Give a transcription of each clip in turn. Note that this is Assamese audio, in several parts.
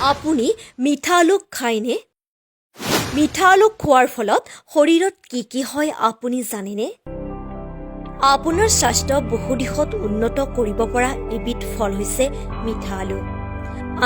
আপুনি মিঠা আলু খায়নে মিঠা আলু খোৱাৰ ফলত শৰীৰত কি কি হয় আপুনি জানেনে? আপোনাৰ স্বাস্থ্য বহু দিশত উন্নত কৰিব পৰা এবিধ ফল হৈছে মিঠা আলু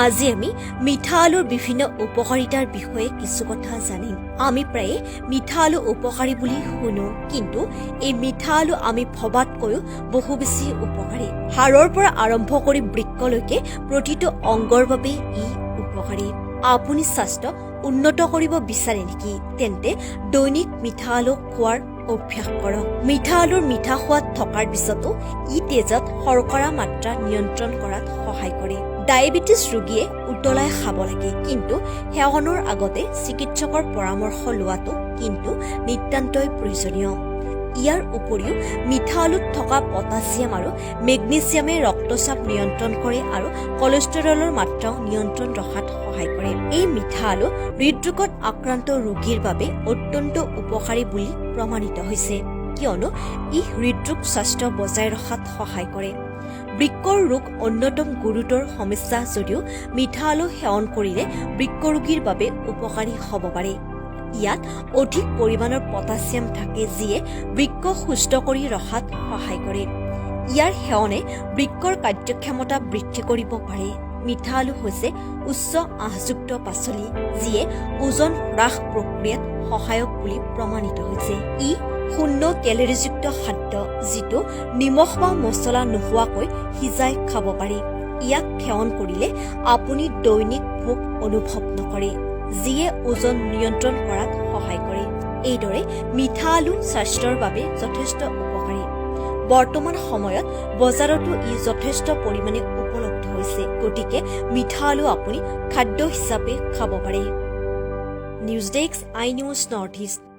আজি আমি মিঠা আলুৰ বিভিন্ন উপকাৰিতাৰ বিষয়ে কিছু কথা জানিম। আমি প্ৰায়ে মিঠা আলু উপকাৰী বুলি শুনো কিন্তু এই মিঠা আলু আমি ভবাতকৈও বহু বেছি উপকাৰী। হাড়ৰ পৰা আৰম্ভ কৰি বৃক্ষলৈকে প্ৰতিটো অংগৰ বাবে ই উপকাৰী। আপুনি স্বাস্থ্য উন্নত কৰিব বিচাৰে নেকি? তেন্তে দৈনিক মিঠা আলু খোৱাৰ অভ্যাস কৰক। মিঠা আলুৰ মিঠা সোৱাদ থকাৰ পিছতো ই তেজত শৰ্কৰা মাত্ৰা নিয়ন্ত্ৰণ কৰাত সহায় কৰে। ডায়েবেটিছ ৰোগীয়ে উতলাই খাব লাগে কিন্তু সেৱনৰ আগতে চিকিৎসকৰ পৰামৰ্শ লোৱাটো কিন্তু নিতান্তই প্ৰয়োজনীয়। ইয়াৰ উপৰিও মিঠা আলুত থকা পটাছিয়াম আৰু মেগনেছিয়ামে ৰক্তচাপ নিয়ন্ত্ৰণ কৰে আৰু কলেষ্ট্ৰলৰ মাত্ৰাও নিয়ন্ত্ৰণ ৰখাত সহায় কৰে। এই মিঠা আলু হৃদৰোগত আক্ৰান্ত ৰোগীৰ বাবে অত্যন্ত উপকাৰী বুলি প্ৰমাণিত হৈছে। কিয়নো ই হৃদৰোগ স্বাস্থ্য বজাই ৰখাত সহায় কৰে। বৃক্কৰ ৰোগ অন্যতম গুৰুতৰ সমস্যা যদিও মিঠা আলু সেৱন কৰিলে বৃক্ক ৰোগীৰ বাবে উপকাৰী হ'ব পাৰে। ইয়াত অধিক পৰিমাণৰ পটাছিয়াম থাকে যিয়ে বৃক্ক সুস্থ কৰি ৰখাত সহায় কৰে। ইয়াৰ সেৱনে বৃক্কৰ কাৰ্যক্ষমতা বৃদ্ধি কৰিব পাৰে। মিঠা আলু হৈছে উচ্চ আঁহযুক্ত পাচলি যিয়ে ওজন হ্ৰাস প্ৰক্ৰিয়াত সহায়ক বুলি প্ৰমাণিত হৈছে। ই শূন্য কেলৰিযুক্ত খাদ্য যিটো নিমখ বা মছলা নোহোৱাকৈ সিজাই খাব পাৰি। ইয়াক সেৱন কৰিলে আপুনি দৈনিক ভোক অনুভৱ নকৰে। যিয়ে ওজন নিয়ন্ত্ৰণ কৰাত সহায় কৰে। এইদৰে মিঠা আলু স্বাস্থ্যৰ বাবে যথেষ্ট উপকাৰী। বৰ্তমান সময়ত বজাৰতো ই যথেষ্ট পৰিমাণে উপলব্ধ হৈছে। গতিকে মিঠা আলু আপুনি খাদ্য হিচাপে খাব পাৰে। News desk I news north east.